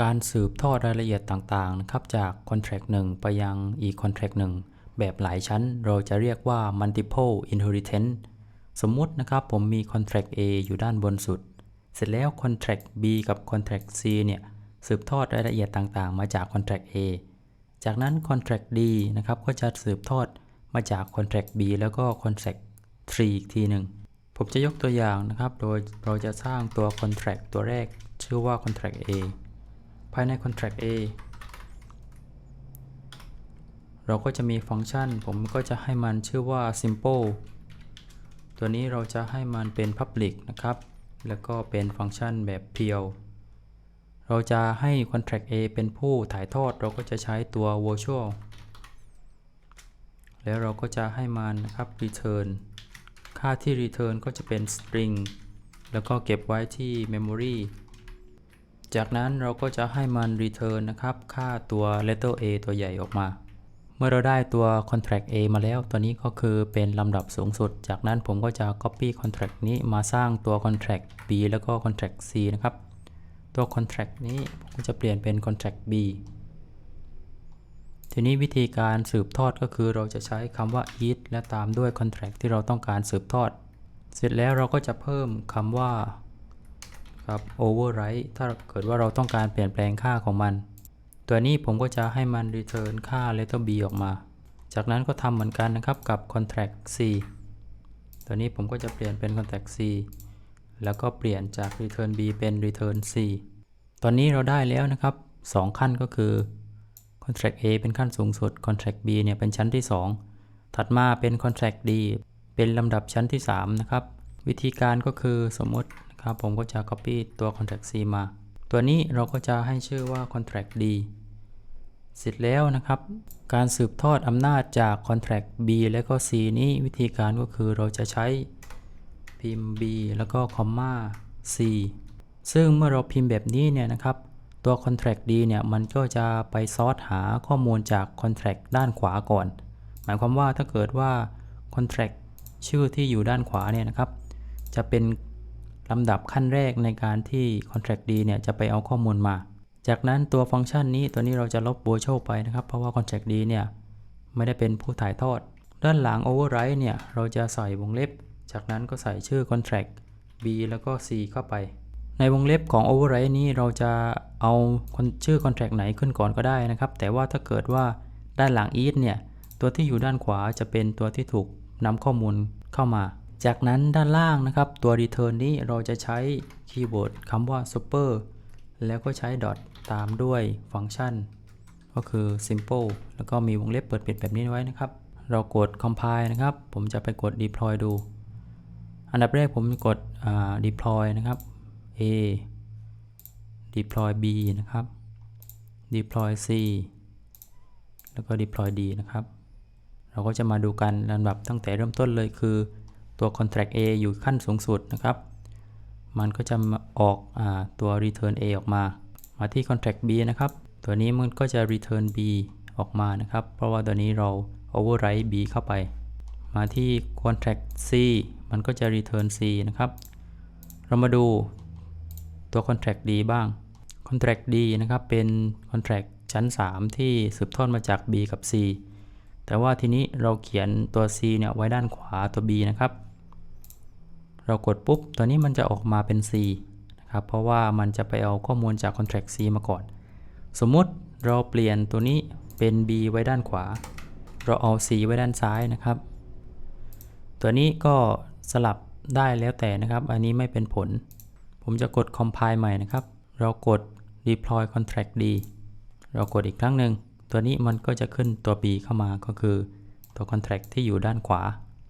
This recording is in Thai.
การสืบทอดรายละเอียดต่างๆนะครับจาก contract 1ไปยังอีก contract 1แบบหลายชั้นเราจะเรียกว่า multiple inheritance สมมุตินะครับผมมี contract A อยู่ด้านบนสุด เสร็จแล้ว contract B กับ contract C เนี่ยสืบทอดรายละเอียดต่างๆ มาจาก contract A จากนั้น contract D นะครับก็จะสืบทอดมาจาก contract B แล้วก็ contract 3 อีกทีหนึ่ง ผมจะยกตัวอย่างนะครับ โดยเราจะสร้างตัว contract ตัวแรกชื่อว่า contract A ายใน contract A เราก็จะมีฟังก์ชัน ผมก็จะให้มันชื่อว่า simple ตัวนี้เราจะให้มันเป็น public นะครับ แล้วก็เป็นฟังก์ชันแบบเพียวเราจะให้ contract A เป็นผู้ถ่ายทอด เราก็จะใช้ตัว virtual แล้วเราก็จะให้มันนะครับ return ค่าที่ return ก็จะเป็น string แล้วก็เก็บไว้ที่ memory จากนั้นเราก็จะให้มัน return นะครับ ค่าตัว letter A ตัวใหญ่ออกมา เมื่อเราได้ตัว contract A มาแล้ว ตัวนี้ก็คือเป็นลำดับสูงสุด จากนั้นผมก็จะ copy contract นี้มาสร้างตัว contract B แล้วก็ contract C นะครับ ตัว contract นี้ผมก็จะเปลี่ยนเป็น contract B ทีนี้วิธีการสืบทอดก็คือเราจะใช้คำว่า eat และตามด้วย contract ที่เราต้องการสืบทอด เสร็จแล้วเราก็จะเพิ่มคำว่า ครับ overwrite ถ้าเกิดว่าเราต้องการเปลี่ยนแปลงค่าของมัน ตัวนี้ผมก็จะให้มัน return ค่า letter b ออกมา จากนั้นก็ทำเหมือนกันนะครับกับ contract c ตัวนี้ผมก็จะเปลี่ยนเป็น contract c แล้วก็เปลี่ยนจาก return b เป็น return c ตอนนี้เราได้แล้วนะครับ 2 ขั้นก็คือ contract A เป็นขั้นสูงสุด contract B เนี่ยเป็นชั้นที่ 2 ถัดมาเป็น contract D เป็นลำดับชั้นที่ 3 นะครับ วิธีการก็คือสมมติ ครับผมก็จะ copy ตัว contract C มา ตัวนี้เราก็จะให้ชื่อว่า contract D เสร็จแล้วนะครับ การสืบทอดอำนาจจาก contract B และก็ C นี้วิธีการก็คือเราจะใช้พิมพ์ B แล้วก็ comma C ซึ่งเมื่อเราพิมพ์แบบนี้เนี่ยนะครับ ตัว contract D เนี่ยมันก็จะไปซอร์สหาข้อมูลจาก contract ด้านขวาก่อน หมายความว่าถ้าเกิดว่า contract ชื่อที่อยู่ด้านขวาเนี่ยนะครับ จะเป็น ลำดับขั้นแรกในการที่ contract D เนี่ยจะไปเอาข้อมูลมา จากนั้นตัวฟังก์ชันนี้ตัวนี้เราจะลบ virtual ไปนะครับ เพราะว่า contract D เนี่ยไม่ได้เป็นผู้ถ่ายทอด ด้านหลัง override เนี่ยเราจะใส่วงเล็บ จากนั้นก็ใส่ชื่อ contract B แล้วก็ C เข้าไป ในวงเล็บของ override นี้เราจะเอาชื่อ contract ไหนขึ้นก่อนก็ได้นะครับ แต่ว่าถ้าเกิดว่าด้านหลัง each เนี่ยตัวที่อยู่ด้านขวาจะเป็นตัวที่ถูกนำข้อมูลเข้ามา จากนั้นด้านล่างนะครับตัว return นี้เราจะใช้คีย์เวิร์ดคำว่า super แล้วก็ใช้ dot ตามด้วยฟังก์ชัน ก็คือ simple แล้วก็มีวงเล็บเปิดปิดแบบนี้ไว้นะครับ เรากด compile นะครับ ผมจะไปกด deploy ดู อันดับแรกผมกด deploy นะครับ A deploy B นะครับ deploy C แล้วก็ deploy D นะครับ เราก็จะมาดูกันลำดับตั้งแต่เริ่มต้นเลยคือ ตัว contract A อยู่ขั้นสูงสุดนะครับ มันก็จะออกอตัว return A ออกมา มาที่ contract B นะครับ ตัวนี้มันก็จะ return B ออกมานะครับ เพราะว่าตัวนี้เรา overwrite B เข้าไป มาที่ contract C มันก็จะ return C นะครับ เรามาดูตัว contract D บ้าง contract D นะครับ เป็น contract ชั้น 3 ที่สืบทอดมาจาก B กับ C แต่ว่าทีนี้เราเขียนตัว C เนี่ยไว้ด้านขวาตัว B นะครับ เรากดปุ๊บ ตัวนี้มันจะออกมาเป็น C นะครับ เพราะว่ามันจะไปเอาข้อมูลจาก contract C มาก่อน สมมุติเราเปลี่ยนตัวนี้เป็น B ไว้ด้านขวา เราเอา C ไว้ด้านซ้ายนะครับ ตัวนี้ก็สลับได้แล้วแต่นะครับ อันนี้ไม่เป็นผล ผมจะกด compile ใหม่นะครับ เรากด deploy contract D เรากดอีกครั้งหนึ่ง ตัวนี้มันก็จะขึ้นตัว B เข้ามาก็คือตัว contract ที่อยู่ด้านขวา